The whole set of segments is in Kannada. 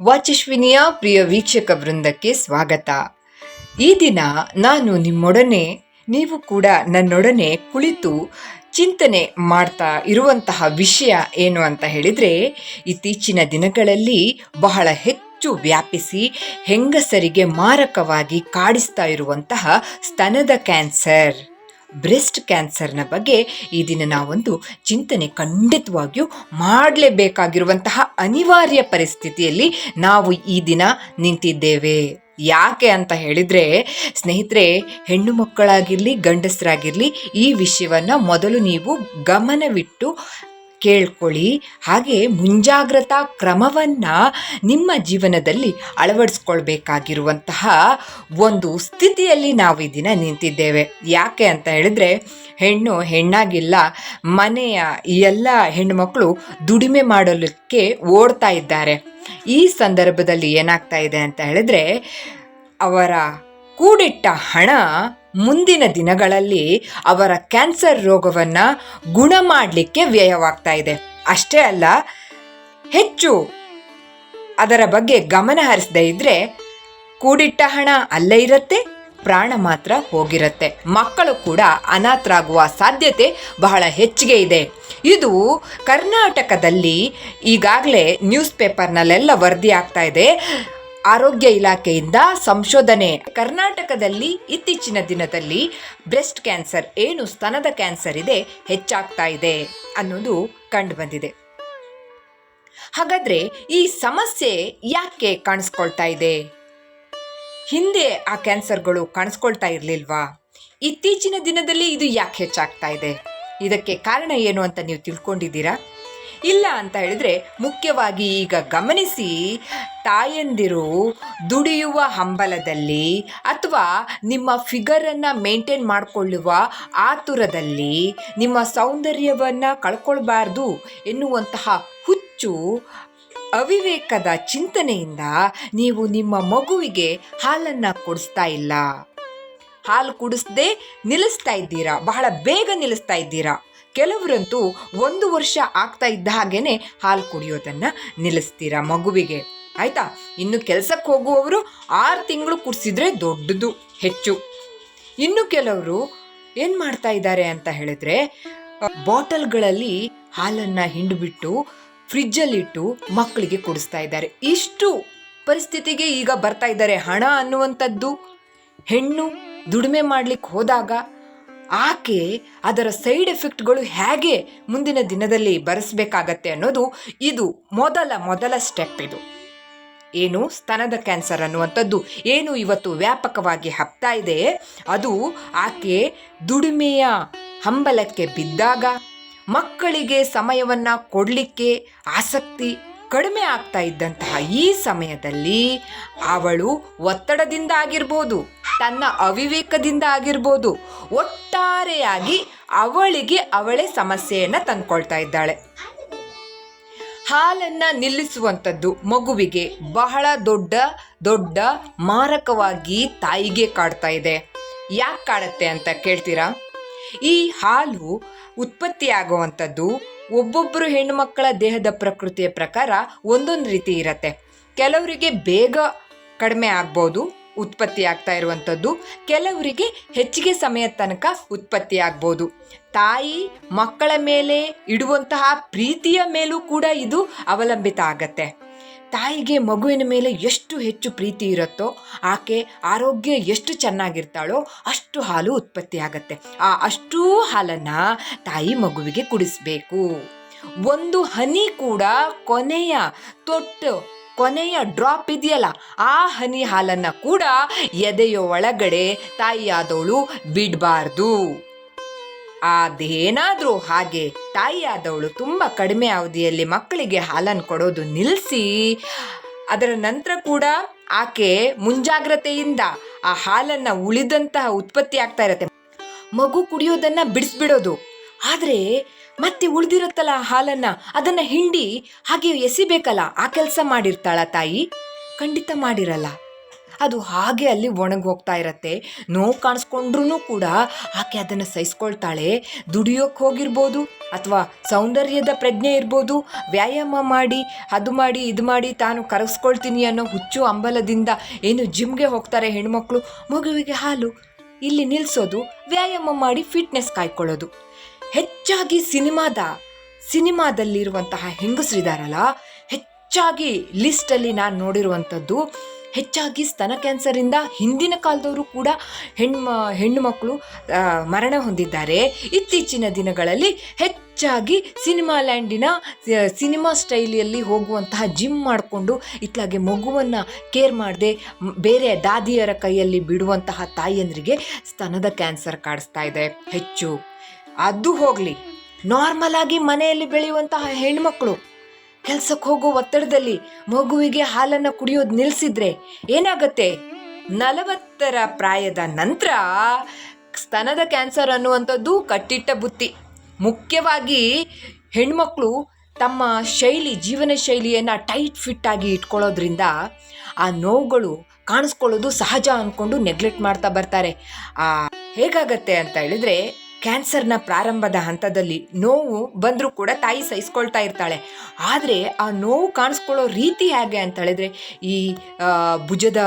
ವಾಚಶ್ವಿನಿಯ ಪ್ರಿಯ ವೀಕ್ಷಕ ವೃಂದಕ್ಕೆ ಸ್ವಾಗತ. ಈ ದಿನ ನಾನು ನಿಮ್ಮೊಡನೆ, ನೀವು ಕೂಡ ನನ್ನೊಡನೆ ಕುಳಿತು ಚಿಂತನೆ ಮಾಡ್ತಾ ಇರುವಂತಹ ವಿಷಯ ಏನು ಅಂತ ಹೇಳಿದರೆ, ಇತ್ತೀಚಿನ ದಿನಗಳಲ್ಲಿ ಬಹಳ ಹೆಚ್ಚು ವ್ಯಾಪಿಸಿ ಹೆಂಗಸರಿಗೆ ಮಾರಕವಾಗಿ ಕಾಡಿಸ್ತಾ ಇರುವಂತಹ ಸ್ತನದ ಕ್ಯಾನ್ಸರ್. ಬ್ರೆಸ್ಟ್ ಕ್ಯಾನ್ಸರ್ನ ಬಗ್ಗೆ ಈ ದಿನ ನಾವೊಂದು ಚಿಂತನೆ ಖಂಡಿತವಾಗಿಯೂ ಮಾಡಲೇಬೇಕಾಗಿರುವಂತಹ ಅನಿವಾರ್ಯ ಪರಿಸ್ಥಿತಿಯಲ್ಲಿ ನಾವು ಈ ದಿನ ನಿಂತಿದ್ದೇವೆ. ಯಾಕೆ ಅಂತ ಹೇಳಿದರೆ, ಸ್ನೇಹಿತರೆ, ಹೆಣ್ಣು ಮಕ್ಕಳಾಗಿರಲಿ, ಗಂಡಸರಾಗಿರಲಿ, ಈ ವಿಷಯವನ್ನು ಮೊದಲು ನೀವು ಗಮನವಿಟ್ಟು ಕೇಳ್ಕೊಳ್ಳಿ. ಹಾಗೆ ಮುಂಜಾಗ್ರತಾ ಕ್ರಮವನ್ನು ನಿಮ್ಮ ಜೀವನದಲ್ಲಿ ಅಳವಡಿಸ್ಕೊಳ್ಬೇಕಾಗಿರುವಂತಹ ಒಂದು ಸ್ಥಿತಿಯಲ್ಲಿ ನಾವು ಈ ದಿನ ನಿಂತಿದ್ದೇವೆ. ಯಾಕೆ ಅಂತ ಹೇಳಿದ್ರೆ, ಹೆಣ್ಣು ಹೆಣ್ಣಾಗಿಲ್ಲ, ಮನೆಯ ಎಲ್ಲ ಹೆಣ್ಣುಮಕ್ಕಳು ದುಡಿಮೆ ಮಾಡಲಿಕ್ಕೆ ಓಡ್ತಾ ಇದ್ದಾರೆ. ಈ ಸಂದರ್ಭದಲ್ಲಿ ಏನಾಗ್ತಾ ಇದೆ ಅಂತ ಹೇಳಿದ್ರೆ, ಅವರ ಕೂಡಿಟ್ಟ ಹಣ ಮುಂದಿನ ದಿನಗಳಲ್ಲಿ ಅವರ ಕ್ಯಾನ್ಸರ್ ರೋಗವನ್ನು ಗುಣ ಮಾಡಲಿಕ್ಕೆ ವ್ಯಯವಾಗ್ತಾ ಇದೆ. ಅಷ್ಟೇ ಅಲ್ಲ, ಹೆಚ್ಚು ಅದರ ಬಗ್ಗೆ ಗಮನ ಹರಿಸದೇ ಇದ್ರೆ ಕೂಡಿಟ್ಟ ಹಣ ಅಲ್ಲೇ ಇರುತ್ತೆ, ಪ್ರಾಣ ಮಾತ್ರ ಹೋಗಿರುತ್ತೆ. ಮಕ್ಕಳು ಕೂಡ ಅನಾಥರಾಗುವ ಸಾಧ್ಯತೆ ಬಹಳ ಹೆಚ್ಚಿಗೆ ಇದೆ. ಇದು ಕರ್ನಾಟಕದಲ್ಲಿ ಈಗಾಗಲೇ ನ್ಯೂಸ್ ಪೇಪರ್ನಲ್ಲೆಲ್ಲ ವರದಿ ಆಗ್ತಾ ಇದೆ. ಆರೋಗ್ಯ ಇಲಾಖೆಯಿಂದ ಸಂಶೋಧನೆ. ಕರ್ನಾಟಕದಲ್ಲಿ ಇತ್ತೀಚಿನ ದಿನದಲ್ಲಿ ಬ್ರೆಸ್ಟ್ ಕ್ಯಾನ್ಸರ್, ಏನು ಸ್ತನದ ಕ್ಯಾನ್ಸರ್ ಇದೆ, ಹೆಚ್ಚಾಗ್ತಾ ಇದೆ ಅನ್ನೋದು ಕಂಡು ಬಂದಿದೆ ಹಾಗಾದ್ರೆ ಈ ಸಮಸ್ಯೆ ಯಾಕೆ ಕಾಣಿಸ್ಕೊಳ್ತಾ ಇದೆ? ಹಿಂದೆ ಆ ಕ್ಯಾನ್ಸರ್ಗಳು ಕಾಣಿಸ್ಕೊಳ್ತಾ ಇರಲಿಲ್ವಾ? ಇತ್ತೀಚಿನ ದಿನದಲ್ಲಿ ಇದು ಯಾಕೆ ಹೆಚ್ಚಾಗ್ತಾ ಇದೆ? ಇದಕ್ಕೆ ಕಾರಣ ಏನು ಅಂತ ನೀವು ತಿಳ್ಕೊಂಡಿದ್ದೀರಾ? ಇಲ್ಲ ಅಂತ ಹೇಳಿದ್ರೆ ಮುಖ್ಯವಾಗಿ ಈಗ ಗಮನಿಸಿ ತಾಯಂದಿರು ದುಡಿಯುವ ಹಂಬಲದಲ್ಲಿ ಅಥವಾ ನಿಮ್ಮ ಫಿಗರನ್ನು ಮೇಂಟೈನ್ ಮಾಡಿಕೊಳ್ಳುವ ಆತುರದಲ್ಲಿ ನಿಮ್ಮ ಸೌಂದರ್ಯವನ್ನು ಕಳ್ಕೊಳ್ಬಾರ್ದು ಎನ್ನುವಂತಹ ಹುಚ್ಚು ಅವಿವೇಕದ ಚಿಂತನೆಯಿಂದ ನೀವು ನಿಮ್ಮ ಮಗುವಿಗೆ ಹಾಲನ್ನು ಕೊಡಿಸ್ತಾ ಇಲ್ಲ. ಹಾಲು ಕುಡಿಸ್ದೆ ನಿಲ್ಲಿಸ್ತಾ ಇದ್ದೀರಾ? ಬಹಳ ಬೇಗ ನಿಲ್ಲಿಸ್ತಾ ಇದ್ದೀರಾ? ಕೆಲವರಂತೂ ಒಂದು ವರ್ಷ ಆಗ್ತಾ ಇದ್ದ ಹಾಗೇನೆ ಹಾಲು ಕುಡಿಯೋದನ್ನು ನಿಲ್ಲಿಸ್ತೀರಾ ಮಗುವಿಗೆ? ಆಯ್ತಾ? ಇನ್ನು ಕೆಲಸಕ್ಕೆ ಹೋಗುವವರು ಆರು ತಿಂಗಳು ಕುಡಿಸಿದ್ರೆ ದೊಡ್ಡದು, ಹೆಚ್ಚು. ಇನ್ನು ಕೆಲವರು ಏನು ಮಾಡ್ತಾ ಇದ್ದಾರೆ ಅಂತ ಹೇಳಿದ್ರೆ ಬಾಟಲ್ಗಳಲ್ಲಿ ಹಾಲನ್ನು ಹಿಂಡಿಬಿಟ್ಟು ಫ್ರಿಜ್ಜಲ್ಲಿಟ್ಟು ಮಕ್ಕಳಿಗೆ ಕುಡಿಸ್ತಾ ಇದ್ದಾರೆ. ಇಷ್ಟು ಪರಿಸ್ಥಿತಿಗೆ ಈಗ ಬರ್ತಾ ಇದ್ದಾರೆ ಹಣ ಅನ್ನುವಂಥದ್ದು. ಹೆಣ್ಣು ದುಡಿಮೆ ಮಾಡ್ಲಿಕ್ಕೆ ಹೋದಾಗ ಆಕೆ ಅದರ ಸೈಡ್ ಎಫೆಕ್ಟ್ಗಳು ಹೇಗೆ ಮುಂದಿನ ದಿನದಲ್ಲಿ ಬರೆಸಬೇಕಾಗತ್ತೆ ಅನ್ನೋದು ಇದು ಮೊದಲ ಮೊದಲ ಸ್ಟೆಪ್ ಇದು. ಏನು? ಸ್ತನದ ಕ್ಯಾನ್ಸರ್ ಅನ್ನುವಂಥದ್ದು ಏನು ಇವತ್ತು ವ್ಯಾಪಕವಾಗಿ ಹಬ್ತಾ ಇದೆ? ಅದು ಆಕೆ ದುಡಿಮೆಯ ಹಂಬಲಕ್ಕೆ ಬಿದ್ದಾಗ, ಮಕ್ಕಳಿಗೆ ಸಮಯವನ್ನು ಕೊಡಲಿಕ್ಕೆ ಆಸಕ್ತಿ ಕಡಿಮೆ ಆಗ್ತಾ ಇದ್ದಂತಹ ಈ ಸಮಯದಲ್ಲಿ ಅವಳು ಒತ್ತಡದಿಂದ ಆಗಿರ್ಬೋದು. ತನ್ನ ಅವಿವೇಕದಿಂದ ಆಗಿರ್ಬೋದು, ಒಟ್ಟಾರೆಯಾಗಿ ಅವಳಿಗೆ ಅವಳೇ ಸಮಸ್ಯೆಯನ್ನು ತಂದ್ಕೊಳ್ತಾ ಇದ್ದಾಳೆ. ಹಾಲನ್ನು ನಿಲ್ಲಿಸುವಂಥದ್ದು ಮಗುವಿಗೆ ಬಹಳ ದೊಡ್ಡ ದೊಡ್ಡ ಮಾರಕವಾಗಿ ತಾಯಿಗೆ ಕಾಡ್ತಾ ಇದೆ. ಯಾಕೆ ಕಾಡುತ್ತೆ ಅಂತ ಕೇಳ್ತೀರಾ? ಈ ಹಾಲು ಉತ್ಪತ್ತಿಯಾಗುವಂಥದ್ದು ಒಬ್ಬೊಬ್ಬರು ಹೆಣ್ಣುಮಕ್ಕಳ ದೇಹದ ಪ್ರಕೃತಿಯ ಪ್ರಕಾರ ಒಂದೊಂದು ರೀತಿ ಇರತ್ತೆ. ಕೆಲವರಿಗೆ ಬೇಗ ಕಡಿಮೆ ಆಗ್ಬೋದು ಉತ್ಪತ್ತಿ ಆಗ್ತಾ ಇರುವಂಥದ್ದು ಕೆಲವರಿಗೆ ಹೆಚ್ಚಿಗೆ ಸಮಯ ತನಕ ಉತ್ಪತ್ತಿ ಆಗ್ಬೋದು. ತಾಯಿ ಮಕ್ಕಳ ಮೇಲೆ ಇಡುವಂತಹ ಪ್ರೀತಿಯ ಮೇಲೂ ಕೂಡ ಇದು ಅವಲಂಬಿತ ಆಗತ್ತೆ. ತಾಯಿಗೆ ಮಗುವಿನ ಮೇಲೆ ಎಷ್ಟು ಹೆಚ್ಚು ಪ್ರೀತಿ ಇರುತ್ತೋ, ಆಕೆ ಆರೋಗ್ಯ ಎಷ್ಟು ಚೆನ್ನಾಗಿರ್ತಾಳೋ ಅಷ್ಟು ಹಾಲು ಉತ್ಪತ್ತಿ ಆಗತ್ತೆ. ಆ ಅಷ್ಟೂ ಹಾಲನ್ನು ತಾಯಿ ಮಗುವಿಗೆ ಕುಡಿಸ್ಬೇಕು. ಒಂದು ಹನಿ ಕೂಡ ಕೊನೆಯ ತೊಟ್ಟು ಕೊನೆಯ ಡ್ರಾಪ್ ಇದೆಯಲ್ಲ, ಆ ಹನಿ ಹಾಲನ್ನು ಕೂಡ ಎದೆಯ ಒಳಗಡೆ ತಾಯಿಯಾದವಳು ಬಿಡಬಾರ್ದು. ಅದೇನಾದರೂ ಹಾಗೆ ತಾಯಿಯಾದವಳು ತುಂಬ ಕಡಿಮೆ ಅವಧಿಯಲ್ಲಿ ಮಕ್ಕಳಿಗೆ ಹಾಲನ್ನು ಕೊಡೋದು ನಿಲ್ಲಿಸಿ ಅದರ ನಂತರ ಕೂಡ ಆಕೆ ಮುಂಜಾಗ್ರತೆಯಿಂದ ಆ ಹಾಲನ್ನು ಉಳಿದಂತಹ ಉತ್ಪತ್ತಿ ಆಗ್ತಾ ಇರತ್ತೆ. ಮಗು ಕುಡಿಯೋದನ್ನು ಬಿಡಿಸ್ಬಿಡೋದು. ಆದರೆ ಮತ್ತೆ ಉಳಿದಿರುತ್ತಲ್ಲ ಹಾಲನ್ನು? ಅದನ್ನು ಹಿಂಡಿ ಹಾಗೆ ಎಸಿಬೇಕಲ್ಲ, ಆ ಕೆಲಸ ಮಾಡಿರ್ತಾಳ ತಾಯಿ? ಖಂಡಿತ ಮಾಡಿರಲ್ಲ. ಅದು ಹಾಗೆ ಅಲ್ಲಿ ಒಣಗೋಗ್ತಾ ಇರತ್ತೆ. ನೋವು ಕಾಣಿಸ್ಕೊಂಡ್ರೂ ಕೂಡ ಆಕೆ ಅದನ್ನು ಸಹಿಸ್ಕೊಳ್ತಾಳೆ. ದುಡಿಯೋಕೆ ಹೋಗಿರ್ಬೋದು, ಅಥವಾ ಸೌಂದರ್ಯದ ಪ್ರಜ್ಞೆ ಇರ್ಬೋದು, ವ್ಯಾಯಾಮ ಮಾಡಿ, ಅದು ಮಾಡಿ, ಇದು ಮಾಡಿ ತಾನು ಕರಗಿಸ್ಕೊಳ್ತೀನಿ ಅನ್ನೋ ಹುಚ್ಚು ಅಂಬಲದಿಂದ ಏನು ಜಿಮ್ಗೆ ಹೋಗ್ತಾರೆ ಹೆಣ್ಮಕ್ಳು? ಮಗುವಿಗೆ ಹಾಲು. ಇಲ್ಲಿ ನಿಲ್ಲಿಸೋದು ವ್ಯಾಯಾಮ ಮಾಡಿ ಫಿಟ್ನೆಸ್ ಕಾಯ್ಕೊಳ್ಳೋದು. ಹೆಚ್ಚಾಗಿ ಸಿನಿಮಾದ, ಸಿನಿಮಾದಲ್ಲಿರುವಂತಹ ಹೆಂಗಸರಿದಾರಲ್ಲ, ಹೆಚ್ಚಾಗಿ ಲಿಸ್ಟಲ್ಲಿ ನಾನು ನೋಡಿರುವಂಥದ್ದು, ಹೆಚ್ಚಾಗಿ ಸ್ತನ ಕ್ಯಾನ್ಸರಿಂದ ಹಿಂದಿನ ಕಾಲದವರು ಕೂಡ ಹೆಣ್ಮ ಹೆಣ್ಣು ಮಕ್ಕಳು ಮರಣ ಹೊಂದಿದ್ದಾರೆ. ಇತ್ತೀಚಿನ ದಿನಗಳಲ್ಲಿ ಹೆಚ್ಚಾಗಿ ಸಿನಿಮಾ ಲ್ಯಾಂಡಿನ ಸಿನಿಮಾ ಸ್ಟೈಲಿಯಲ್ಲಿ ಹೋಗುವಂತಹ ಜಿಮ್ ಮಾಡಿಕೊಂಡು ಇತ್ಲಾಗೆ ಮಗುವನ್ನು ಕೇರ್ ಮಾಡದೆ ಬೇರೆ ದಾದಿಯರ ಕೈಯಲ್ಲಿ ಬಿಡುವಂತಹ ತಾಯಿಯಂದ್ರಿಗೆ ಸ್ತನದ ಕ್ಯಾನ್ಸರ್ ಕಾಡಿಸ್ತಾ ಇದೆ. ಹೆಚ್ಚು ಅದು ಹೋಗಲಿ. ನಾರ್ಮಲ್ ಆಗಿ ಮನೆಯಲ್ಲಿ ಬೆಳೆಯುವಂತಹ ಹೆಣ್ಮಕ್ಳು, ಕೆಲ್ಸಕ್ಕೆ ಹೋಗೋ ಒತ್ತಡದಲ್ಲಿ ಮಗುವಿಗೆ ಹಾಲನ್ನು ಕುಡಿಯೋದು ನಿಲ್ಲಿಸಿದ್ರೆ ಏನಾಗತ್ತೆ? ನಲವತ್ತರ ಪ್ರಾಯದ ನಂತರ ಸ್ತನದ ಕ್ಯಾನ್ಸರ್ ಅನ್ನುವಂಥದ್ದು ಕಟ್ಟಿಟ್ಟ ಬುತ್ತಿ. ಮುಖ್ಯವಾಗಿ ಹೆಣ್ಮಕ್ಳು ತಮ್ಮ ಶೈಲಿ, ಜೀವನ ಶೈಲಿಯನ್ನು ಟೈಟ್ ಫಿಟ್ ಆಗಿ ಇಟ್ಕೊಳ್ಳೋದ್ರಿಂದ ಆ ನೋವುಗಳು ಕಾಣಿಸ್ಕೊಳ್ಳೋದು ಸಹಜ ಅಂದ್ಕೊಂಡು ನೆಗ್ಲೆಕ್ಟ್ ಮಾಡ್ತಾ ಬರ್ತಾರೆ. ಆ, ಹೇಗಾಗತ್ತೆ ಅಂತ ಹೇಳಿದ್ರೆ ಕ್ಯಾನ್ಸರ್ನ ಪ್ರಾರಂಭದ ಹಂತದಲ್ಲಿ ನೋವು ಬಂದರೂ ಕೂಡ ತಾಯಿ ಸಹಿಸ್ಕೊಳ್ತಾ ಇರ್ತಾಳೆ. ಆದರೆ ಆ ನೋವು ಕಾಣಿಸ್ಕೊಳ್ಳೋ ರೀತಿ ಹೇಗೆ ಅಂತ ಹೇಳಿದ್ರೆ, ಈ ಭುಜದ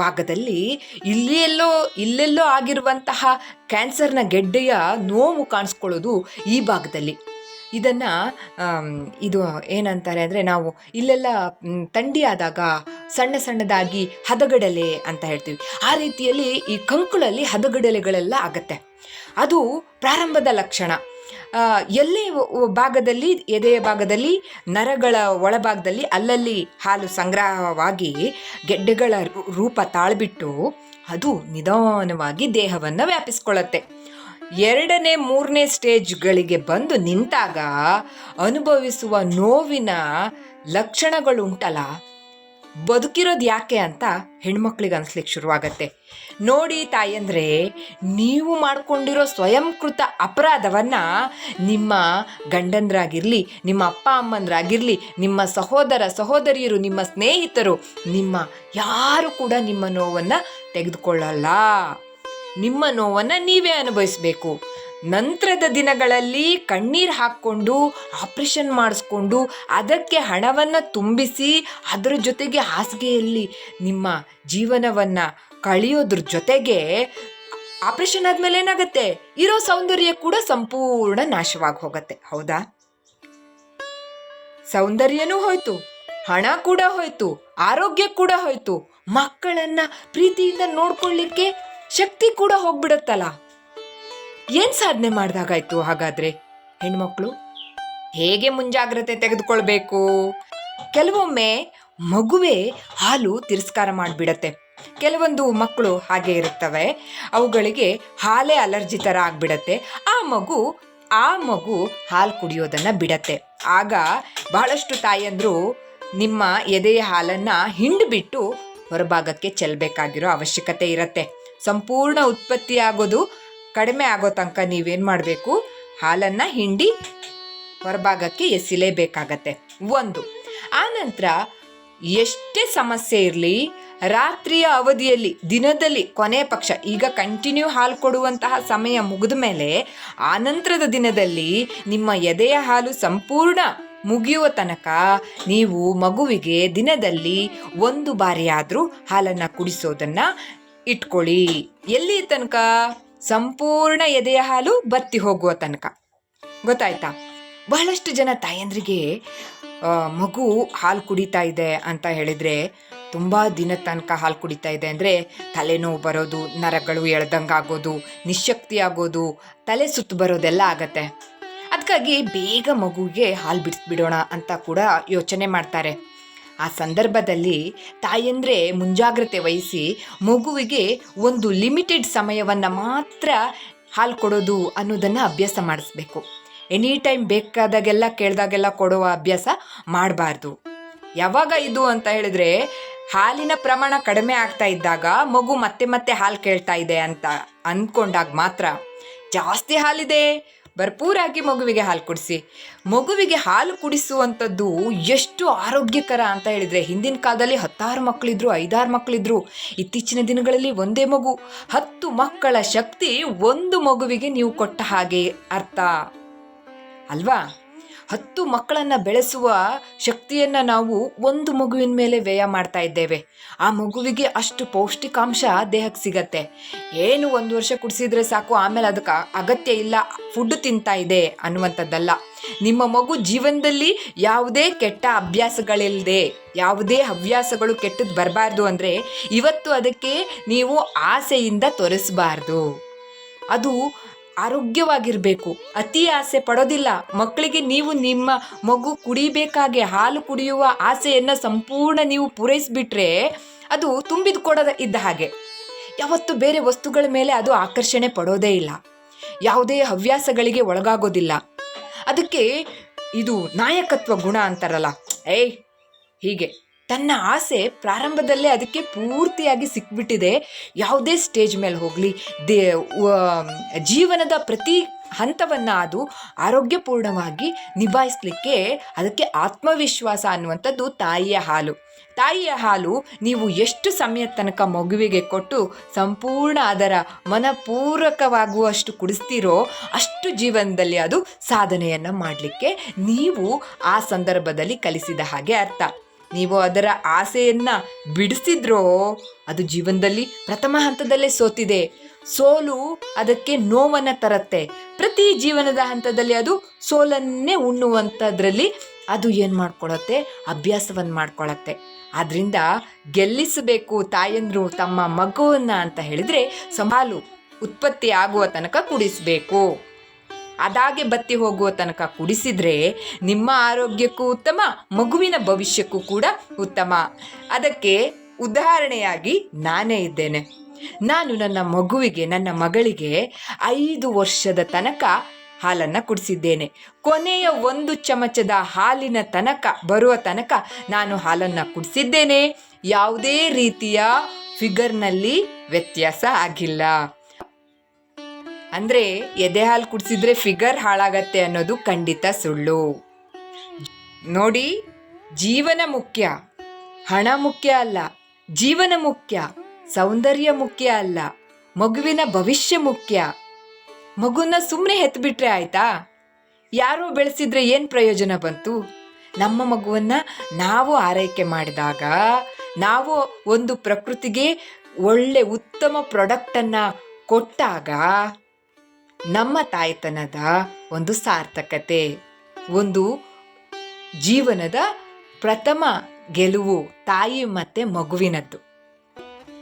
ಭಾಗದಲ್ಲಿ ಇಲ್ಲೆಲ್ಲೋ ಇಲ್ಲೆಲ್ಲೋ ಆಗಿರುವಂತಹ ಕ್ಯಾನ್ಸರ್ನ ಗೆಡ್ಡೆಯ ನೋವು ಕಾಣಿಸ್ಕೊಳ್ಳೋದು ಈ ಭಾಗದಲ್ಲಿ. ಇದನ್ನು ಇದು ಏನಂತಾರೆ ಅಂದರೆ ನಾವು ಇಲ್ಲೆಲ್ಲ ಥಂಡಿ ಆದಾಗ ಸಣ್ಣ ಸಣ್ಣದಾಗಿ ಹದಗಡಲೆ ಅಂತ ಹೇಳ್ತೀವಿ. ಆ ರೀತಿಯಲ್ಲಿ ಈ ಕಂಕುಳಲ್ಲಿ ಹದಗಡಲೆಗಳೆಲ್ಲ ಆಗತ್ತೆ. ಅದು ಪ್ರಾರಂಭದ ಲಕ್ಷಣ. ಎಲ್ಲೇ ಭಾಗದಲ್ಲಿ, ಎದೆಯ ಭಾಗದಲ್ಲಿ, ನರಗಳ ಒಳಭಾಗದಲ್ಲಿ ಅಲ್ಲಲ್ಲಿ ಹಾಲು ಸಂಗ್ರಹವಾಗಿ ಗೆಡ್ಡೆಗಳ ರೂಪ ತಾಳ್ಬಿಟ್ಟು ಅದು ನಿಧಾನವಾಗಿ ದೇಹವನ್ನು ವ್ಯಾಪಿಸ್ಕೊಳ್ಳುತ್ತೆ. ಎರಡನೇ, ಮೂರನೇ ಸ್ಟೇಜ್ಗಳಿಗೆ ಬಂದು ನಿಂತಾಗ ಅನುಭವಿಸುವ ನೋವಿನ ಲಕ್ಷಣಗಳುಂಟಲ್ಲ? ಬದುಕಿರೋದು ಯಾಕೆ ಅಂತ ಹೆಣ್ಮಕ್ಳಿಗೆ ಅನಿಸ್ಲಿಕ್ಕೆ ಶುರುವಾಗತ್ತೆ. ನೋಡಿ ತಾಯಂದ್ರೆ, ನೀವು ಮಾಡಿಕೊಂಡಿರೋ ಸ್ವಯಂಕೃತ ಅಪರಾಧವನ್ನ ನಿಮ್ಮ ಗಂಡಂದ್ರಾಗಿರ್ಲಿ, ನಿಮ್ಮ ಅಪ್ಪ ಅಮ್ಮಂದ್ರಾಗಿರ್ಲಿ, ನಿಮ್ಮ ಸಹೋದರ ಸಹೋದರಿಯರು, ನಿಮ್ಮ ಸ್ನೇಹಿತರು, ನಿಮ್ಮ ಯಾರು ಕೂಡ ನಿಮ್ಮ ನೋವನ್ನು ತೆಗೆದುಕೊಳ್ಳಲ್ಲ. ನಿಮ್ಮ ನೋವನ್ನು ನೀವೇ ಅನುಭವಿಸಬೇಕು. ನಂತರದ ದಿನಗಳಲ್ಲಿ ಕಣ್ಣೀರು ಹಾಕ್ಕೊಂಡು, ಆಪ್ರೇಷನ್ ಮಾಡಿಸ್ಕೊಂಡು, ಅದಕ್ಕೆ ಹಣವನ್ನು ತುಂಬಿಸಿ, ಅದರ ಜೊತೆಗೆ ಹಾಸಿಗೆಯಲ್ಲಿ ನಿಮ್ಮ ಜೀವನವನ್ನು ಕಳೆಯೋದ್ರ ಜೊತೆಗೆ ಆಪ್ರೇಷನ್ ಆದಮೇಲೆ ಏನಾಗುತ್ತೆ? ಇರೋ ಸೌಂದರ್ಯ ಕೂಡ ಸಂಪೂರ್ಣ ನಾಶವಾಗಿ ಹೋಗುತ್ತೆ. ಹೌದಾ? ಸೌಂದರ್ಯನೂ ಹೋಯ್ತು, ಹಣ ಕೂಡ ಹೋಯ್ತು, ಆರೋಗ್ಯ ಕೂಡ ಹೋಯ್ತು. ಮಕ್ಕಳನ್ನ ಪ್ರೀತಿಯಿಂದ ನೋಡ್ಕೊಳ್ಳಿಕ್ಕೆ ಶಕ್ತಿ ಕೂಡ ಹೋಗ್ಬಿಡುತ್ತಲ್ಲ? ಏನ್ ಸಾಧನೆ ಮಾಡ್ದಾಗಾಯ್ತು ಹಾಗಾದ್ರೆ? ಹೆಣ್ಮಕ್ಳು, ಹೇಗೆ ಮುಂಜಾಗ್ರತೆ ತೆಗೆದುಕೊಳ್ಬೇಕು? ಕೆಲವೊಮ್ಮೆ ಮಗುವೇ ಹಾಲು ತಿರಸ್ಕಾರ ಮಾಡಿಬಿಡತ್ತೆ. ಕೆಲವೊಂದು ಮಕ್ಕಳು ಹಾಗೆ ಇರುತ್ತವೆ. ಅವುಗಳಿಗೆ ಹಾಲೇ ಅಲರ್ಜಿ ಥರ ಆಗ್ಬಿಡತ್ತೆ. ಆ ಮಗು ಆ ಮಗು ಹಾಲು ಕುಡಿಯೋದನ್ನು ಬಿಡತ್ತೆ. ಆಗ ಬಹಳಷ್ಟು ತಾಯಂದರು ನಿಮ್ಮ ಎದೆಯ ಹಾಲನ್ನ ಹಿಂಡ್ಬಿಟ್ಟು ಹೊರಭಾಗಕ್ಕೆ ಚೆಲ್ಲಬೇಕಾಗಿರೋ ಅವಶ್ಯಕತೆ ಇರತ್ತೆ. ಸಂಪೂರ್ಣ ಉತ್ಪತ್ತಿ ಆಗೋದು ಕಡಿಮೆ ಆಗೋ ತನಕ ನೀವೇನು ಮಾಡಬೇಕು? ಹಾಲನ್ನು ಹಿಂಡಿ ಹೊರಭಾಗಕ್ಕೆ ಎಸಿಲೇಬೇಕಾಗತ್ತೆ. ಒಂದು, ಆನಂತರ ಎಷ್ಟೇ ಸಮಸ್ಯೆ ಇರಲಿ, ರಾತ್ರಿಯ ಅವಧಿಯಲ್ಲಿ, ದಿನದಲ್ಲಿ ಕೊನೆ ಪಕ್ಷ, ಈಗ ಕಂಟಿನ್ಯೂ ಹಾಲು ಕೊಡುವಂತಹ ಸಮಯ ಮುಗಿದ ಮೇಲೆ, ಆನಂತರದ ದಿನದಲ್ಲಿ ನಿಮ್ಮ ಎದೆಯ ಹಾಲು ಸಂಪೂರ್ಣ ಮುಗಿಯುವ ತನಕ ನೀವು ಮಗುವಿಗೆ ದಿನದಲ್ಲಿ ಒಂದು ಬಾರಿಯಾದರೂ ಹಾಲನ್ನು ಕುಡಿಸೋದನ್ನು ಇಟ್ಕೊಳ್ಳಿ. ಎಲ್ಲಿ ತನಕ? ಸಂಪೂರ್ಣ ಎದೆಯ ಹಾಲು ಬತ್ತಿ ಹೋಗುವ ತನಕ. ಗೊತ್ತಾಯ್ತಾ? ಬಹಳಷ್ಟು ಜನ ತಾಯಂದ್ರಿಗೆ ಮಗು ಹಾಲು ಕುಡಿತಾ ಇದೆ ಅಂತ ಹೇಳಿದರೆ ತುಂಬ ದಿನ ತನಕ ಹಾಲು ಕುಡಿತಾ ಇದೆ ಅಂದರೆ ತಲೆನೋವು ಬರೋದು, ನರಗಳು ಎಳ್ದಂಗಾಗೋದು ನಿಶಕ್ತಿ ಆಗೋದು, ತಲೆ ಸುತ್ತು ಬರೋದೆಲ್ಲ ಆಗತ್ತೆ. ಅದಕ್ಕಾಗಿ ಬೇಗ ಮಗುವಿಗೆ ಹಾಲು ಬಿಡಿಸ್ಬಿಡೋಣ ಅಂತ ಕೂಡ ಯೋಚನೆ ಮಾಡ್ತಾರೆ. ಆ ಸಂದರ್ಭದಲ್ಲಿ ತಾಯಂದ್ರೆ ಮುಂಜಾಗ್ರತೆ ವಹಿಸಿ ಮಗುವಿಗೆ ಒಂದು ಲಿಮಿಟೆಡ್ ಸಮಯವನ್ನು ಮಾತ್ರ ಹಾಲು ಕೊಡೋದು ಅನ್ನೋದನ್ನು ಅಭ್ಯಾಸ ಮಾಡಿಸ್ಬೇಕು. ಎನಿ ಟೈಮ್ ಬೇಕಾದಾಗೆಲ್ಲ ಕೇಳಿದಾಗೆಲ್ಲ ಕೊಡುವ ಅಭ್ಯಾಸ ಮಾಡಬಾರ್ದು. ಯಾವಾಗ ಇದು ಅಂತ ಹೇಳಿದ್ರೆ ಹಾಲಿನ ಪ್ರಮಾಣ ಕಡಿಮೆ ಆಗ್ತಾ ಇದ್ದಾಗ ಮಗು ಮತ್ತೆ ಮತ್ತೆ ಹಾಲು ಕೇಳ್ತಾ ಇದೆ ಅಂತ ಅಂದ್ಕೊಂಡಾಗ ಮಾತ್ರ ಜಾಸ್ತಿ ಹಾಲಿದೆ. ಭರ್ಪೂರಾಗಿ ಮಗುವಿಗೆ ಹಾಲು ಕುಡಿಸಿ. ಮಗುವಿಗೆ ಹಾಲು ಕುಡಿಸುವಂಥದ್ದು ಎಷ್ಟು ಆರೋಗ್ಯಕರ ಅಂತ ಹೇಳಿದರೆ, ಹಿಂದಿನ ಕಾಲದಲ್ಲಿ ಹತ್ತಾರು ಮಕ್ಕಳಿದ್ರು, ಐದಾರು ಮಕ್ಕಳಿದ್ರು. ಇತ್ತೀಚಿನ ದಿನಗಳಲ್ಲಿ ಒಂದೇ ಮಗು. ಹತ್ತು ಮಕ್ಕಳ ಶಕ್ತಿ ಒಂದು ಮಗುವಿಗೆ ನೀವು ಕೊಟ್ಟ ಹಾಗೆ ಅರ್ಥ. ಅಲ್ವಾ? ಹತ್ತು ಮಕ್ಕಳನ್ನು ಬೆಳೆಸುವ ಶಕ್ತಿಯನ್ನು ನಾವು ಒಂದು ಮಗುವಿನ ಮೇಲೆ ವ್ಯಯ ಮಾಡ್ತಾ ಇದ್ದೇವೆ. ಆ ಮಗುವಿಗೆ ಅಷ್ಟು ಪೌಷ್ಟಿಕಾಂಶ ದೇಹಕ್ಕೆ ಸಿಗತ್ತೆ. ಏನು ಒಂದು ವರ್ಷ ಕುಡಿಸಿದ್ರೆ ಸಾಕು, ಆಮೇಲೆ ಅದಕ್ಕೆ ಅಗತ್ಯ ಇಲ್ಲ ಫುಡ್ ತಿಂತಾ ಇದೆ ಅನ್ನುವಂಥದ್ದಲ್ಲ. ನಿಮ್ಮ ಮಗು ಜೀವನದಲ್ಲಿ ಯಾವುದೇ ಕೆಟ್ಟ ಅಭ್ಯಾಸಗಳಿಲ್ಲದೆ, ಯಾವುದೇ ಹವ್ಯಾಸಗಳು ಕೆಟ್ಟದ್ದು ಬರಬಾರ್ದು ಅಂದರೆ ಇವತ್ತು ಅದಕ್ಕೆ ನೀವು ಆಸೆಯಿಂದ ತೋರಿಸಬಾರ್ದು. ಅದು ಆರೋಗ್ಯವಾಗಿರಬೇಕು. ಅತಿ ಆಸೆ ಪಡೋದಿಲ್ಲ. ಮಕ್ಕಳಿಗೆ ನೀವು ನಿಮ್ಮ ಮಗು ಕುಡಿಬೇಕಾಗೆ ಹಾಲು ಕುಡಿಯುವ ಆಸೆಯನ್ನು ಸಂಪೂರ್ಣ ನೀವು ಪೂರೈಸಿಬಿಟ್ರೆ ಅದು ತುಂಬಿದ ಕೊಡದ ಇದ್ದ ಹಾಗೆ. ಯಾವತ್ತು ಬೇರೆ ವಸ್ತುಗಳ ಮೇಲೆ ಅದು ಆಕರ್ಷಣೆ ಪಡೋದೇ ಇಲ್ಲ. ಯಾವುದೇ ಹವ್ಯಾಸಗಳಿಗೆ ಒಳಗಾಗೋದಿಲ್ಲ. ಅದಕ್ಕೆ ಇದು ನಾಯಕತ್ವ ಗುಣ ಅಂತಾರಲ್ಲ. ಏಯ್, ಹೀಗೆ. ತನ್ನ ಆಸೆ ಪ್ರಾರಂಭದಲ್ಲೇ ಅದಕ್ಕೆ ಪೂರ್ತಿಯಾಗಿ ಸಿಕ್ಬಿಟ್ಟಿದೆ. ಯಾವುದೇ ಸ್ಟೇಜ್ ಮೇಲೆ ಹೋಗಲಿ. ದೇ ಜೀವನದ ಪ್ರತಿ ಹಂತವನ್ನು ಅದು ಆರೋಗ್ಯಪೂರ್ಣವಾಗಿ ನಿಭಾಯಿಸಲಿಕ್ಕೆ ಅದಕ್ಕೆ ಆತ್ಮವಿಶ್ವಾಸ ಅನ್ನುವಂಥದ್ದು ತಾಯಿಯ ಹಾಲು. ತಾಯಿಯ ಹಾಲು ನೀವು ಎಷ್ಟು ಸಮಯ ತನಕ ಮಗುವಿಗೆ ಕೊಟ್ಟು ಸಂಪೂರ್ಣ ಅದರ ಮನಪೂರಕವಾಗುವಷ್ಟು ಕುಡಿಸ್ತೀರೋ ಅಷ್ಟು ಜೀವನದಲ್ಲಿ ಅದು ಸಾಧನೆಯನ್ನು ಮಾಡಲಿಕ್ಕೆ ನೀವು ಆ ಸಂದರ್ಭದಲ್ಲಿ ಕಲಿಸಿದ ಹಾಗೆ ಅರ್ಥ. ನೀವು ಅದರ ಆಸೆಯನ್ನು ಬಿಡಿಸಿದ್ರೋ ಅದು ಜೀವನದಲ್ಲಿ ಪ್ರಥಮ ಹಂತದಲ್ಲೇ ಸೋತಿದೆ. ಸೋಲು ಅದಕ್ಕೆ ನೋವನ್ನು ತರತ್ತೆ. ಪ್ರತಿ ಜೀವನದ ಹಂತದಲ್ಲಿ ಅದು ಸೋಲನ್ನೇ ಉಣ್ಣುವಂಥದ್ರಲ್ಲಿ ಅದು ಏನು ಮಾಡ್ಕೊಳತ್ತೆ? ಅಭ್ಯಾಸವನ್ನು ಮಾಡ್ಕೊಳತ್ತೆ. ಆದ್ರಿಂದ ಗೆಲ್ಲಿಸಬೇಕು ತಾಯಂದ್ರು ತಮ್ಮ ಮಗುವನ್ನ ಅಂತ ಹೇಳಿದ್ರೆ ಸವಾಲು ಉತ್ಪತ್ತಿ ಆಗುವ ತನಕ ಕುಡಿಸಬೇಕು. ಅದಾಗೆ ಬತ್ತಿ ಹೋಗುವ ತನಕ ಕುಡಿಸಿದ್ರೆ ನಿಮ್ಮ ಆರೋಗ್ಯಕ್ಕೂ ಉತ್ತಮ, ಮಗುವಿನ ಭವಿಷ್ಯಕ್ಕೂ ಕೂಡ ಉತ್ತಮ. ಅದಕ್ಕೆ ಉದಾಹರಣೆಯಾಗಿ ನಾನೇ ಇದ್ದೇನೆ. ನಾನು ನನ್ನ ಮಗುವಿಗೆ, ನನ್ನ ಮಗಳಿಗೆ ಐದು ವರ್ಷದ ತನಕ ಹಾಲನ್ನು ಕುಡಿಸಿದ್ದೇನೆ. ಕೊನೆಯ ಒಂದು ಚಮಚದ ಹಾಲಿನ ತನಕ, ಬರುವ ತನಕ ನಾನು ಹಾಲನ್ನು ಕುಡಿಸಿದ್ದೇನೆ. ಯಾವುದೇ ರೀತಿಯ ಫಿಗರ್ನಲ್ಲಿ ವ್ಯತ್ಯಾಸ ಆಗಿಲ್ಲ. ಅಂದ್ರೆ ಎದೆ ಹಾಲು ಕುಡಿಸಿದ್ರೆ ಫಿಗರ್ ಹಾಳಾಗತ್ತೆ ಅನ್ನೋದು ಖಂಡಿತ ಸುಳ್ಳು. ನೋಡಿ, ಜೀವನ ಮುಖ್ಯ. ಹಣ ಮುಖ್ಯ ಅಲ್ಲ, ಜೀವನ ಮುಖ್ಯ. ಸೌಂದರ್ಯ ಮುಖ್ಯ ಅಲ್ಲ, ಮಗುವಿನ ಭವಿಷ್ಯ ಮುಖ್ಯ. ಮಗುನ ಸುಮ್ಮನೆ ಹೆತ್ಬಿಟ್ರೆ ಆಯ್ತಾ? ಯಾರೋ ಬೆಳೆಸಿದ್ರೆ ಏನು ಪ್ರಯೋಜನ ಬಂತು? ನಮ್ಮ ಮಗುವನ್ನ ನಾವು ಆರೈಕೆ ಮಾಡಿದಾಗ, ನಾವು ಒಂದು ಪ್ರಕೃತಿಗೆ ಒಳ್ಳೆ ಉತ್ತಮ ಪ್ರಾಡಕ್ಟನ್ನು ಕೊಟ್ಟಾಗ ನಮ್ಮ ತಾಯ್ತನದ ಒಂದು ಸಾರ್ಥಕತೆ. ಒಂದು ಜೀವನದ ಪ್ರಥಮ ಗೆಲುವು ತಾಯಿ ಮತ್ತೆ ಮಗುವಿನದ್ದು.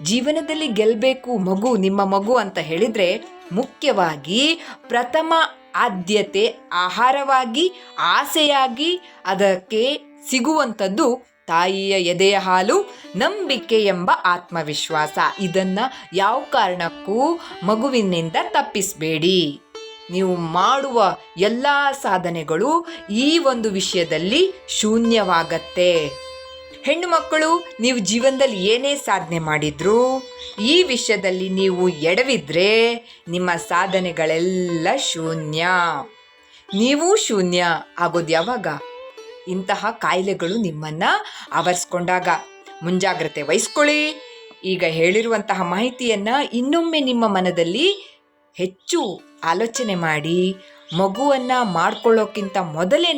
ಜೀವನದಲ್ಲಿ ಗೆಲ್ಲಬೇಕು ಮಗು, ನಿಮ್ಮ ಮಗು ಅಂತ ಹೇಳಿದ್ರೆ ಮುಖ್ಯವಾಗಿ ಪ್ರಥಮ ಆದ್ಯತೆ, ಆಹಾರವಾಗಿ, ಆಸೆಯಾಗಿ ಅದಕ್ಕೆ ಸಿಗುವಂಥದ್ದು ತಾಯಿಯ ಎದೆಯ ಹಾಲು ನಂಬಿಕೆ ಎಂಬ ಆತ್ಮವಿಶ್ವಾಸ. ಇದನ್ನ ಯಾವ ಕಾರಣಕ್ಕೂ ಮಗುವಿನಿಂದ ತಪ್ಪಿಸಬೇಡಿ. ನೀವು ಮಾಡುವ ಎಲ್ಲ ಸಾಧನೆಗಳು ಈ ಒಂದು ವಿಷಯದಲ್ಲಿ ಶೂನ್ಯವಾಗತ್ತೆ. ಹೆಣ್ಣು ಮಕ್ಕಳು, ನೀವು ಜೀವನದಲ್ಲಿ ಏನೇ ಸಾಧನೆ ಮಾಡಿದ್ರು, ಈ ವಿಷಯದಲ್ಲಿ ನೀವು ಎಡವಿದ್ರೆ ನಿಮ್ಮ ಸಾಧನೆಗಳೆಲ್ಲ ಶೂನ್ಯ. ನೀವು ಶೂನ್ಯ ಆಗೋದು ಯಾವಾಗ? ಇಂತಹ ಕಾಯಿಲೆಗಳು ನಿಮ್ಮನ್ನ ಆವರಿಸ್ಕೊಂಡಾಗ. ಮುಂಜಾಗ್ರತೆ ವಹಿಸ್ಕೊಳ್ಳಿ. ಈಗ ಹೇಳಿರುವಂತಹ ಮಾಹಿತಿಯನ್ನ ಇನ್ನೊಮ್ಮೆ ನಿಮ್ಮ ಮನದಲ್ಲಿ ಹೆಚ್ಚು ಆಲೋಚನೆ ಮಾಡಿ, ಮಗುವನ್ನು ಮಾಡ್ಕೊಳ್ಳೋಕ್ಕಿಂತ ಮೊದಲೇ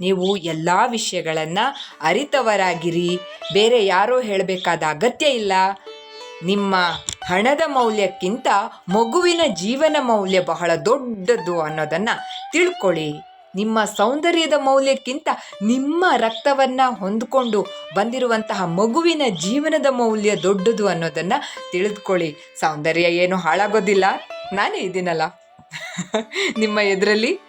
ನೀವು ಎಲ್ಲ ವಿಷಯಗಳನ್ನು ಅರಿತವರಾಗಿರಿ. ಬೇರೆ ಯಾರೋ ಹೇಳಬೇಕಾದ ಅಗತ್ಯ ಇಲ್ಲ. ನಿಮ್ಮ ಹಣದ ಮೌಲ್ಯಕ್ಕಿಂತ ಮಗುವಿನ ಜೀವನ ಮೌಲ್ಯ ಬಹಳ ದೊಡ್ಡದು ಅನ್ನೋದನ್ನು ತಿಳ್ಕೊಳ್ಳಿ. ನಿಮ್ಮ ಸೌಂದರ್ಯದ ಮೌಲ್ಯಕ್ಕಿಂತ ನಿಮ್ಮ ರಕ್ತವನ್ನು ಹೊಂದಿಕೊಂಡು ಬಂದಿರುವಂತಹ ಮಗುವಿನ ಜೀವನದ ಮೌಲ್ಯ ದೊಡ್ಡದು ಅನ್ನೋದನ್ನು ತಿಳಿದುಕೊಳ್ಳಿ. ಸೌಂದರ್ಯ ಏನು ಹಾಳಾಗೋದಿಲ್ಲ. ನಾನೇ ಇದ್ದೀನಲ್ಲ ನಿಮ್ಮ ಎದುರಲ್ಲಿ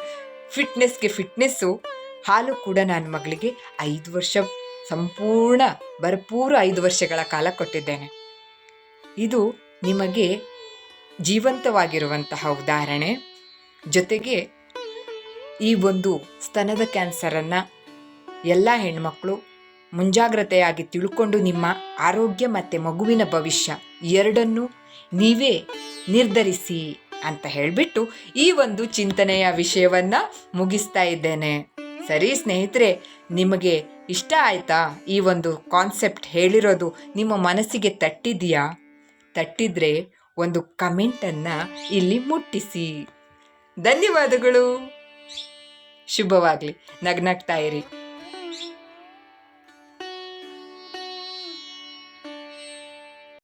ಫಿಟ್ನೆಸ್ಗೆ ಫಿಟ್ನೆಸ್ಸು. ಹಾಲು ಕೂಡ ನನ್ನ ಮಗಳಿಗೆ ಐದು ವರ್ಷ ಸಂಪೂರ್ಣ ಭರ್ಪೂರ ಐದು ವರ್ಷಗಳ ಕಾಲ ಕೊಟ್ಟಿದ್ದೇನೆ. ಇದು ನಿಮಗೆ ಜೀವಂತವಾಗಿರುವಂತಹ ಉದಾಹರಣೆ. ಜೊತೆಗೆ ಈ ಒಂದು ಸ್ತನದ ಕ್ಯಾನ್ಸರನ್ನು ಎಲ್ಲ ಹೆಣ್ಮಕ್ಕಳು ಮುಂಜಾಗ್ರತೆಯಾಗಿ ತಿಳ್ಕೊಂಡು ನಿಮ್ಮ ಆರೋಗ್ಯ ಮತ್ತು ಮಗುವಿನ ಭವಿಷ್ಯ ಎರಡನ್ನೂ ನೀವೇ ನಿರ್ಧರಿಸಿ ಅಂತ ಹೇಳಿಬಿಟ್ಟು ಈ ಒಂದು ಚಿಂತನೆಯ ವಿಷಯವನ್ನ ಮುಗಿಸ್ತಾ ಇದ್ದೇನೆ. ಸರಿ ಸ್ನೇಹಿತರೆ, ನಿಮಗೆ ಇಷ್ಟ ಆಯ್ತಾ ಈ ಒಂದು ಕಾನ್ಸೆಪ್ಟ್ ಹೇಳಿರೋದು? ನಿಮ್ಮ ಮನಸ್ಸಿಗೆ ತಟ್ಟಿದೆಯಾ? ತಟ್ಟಿದ್ರೆ ಒಂದು ಕಮೆಂಟನ್ನು ಇಲ್ಲಿ ಮುಟ್ಟಿಸಿ. ಧನ್ಯವಾದಗಳು. ಶುಭವಾಗಲಿ. ನಗ್ನಗ್ತಾ ಇರಿ.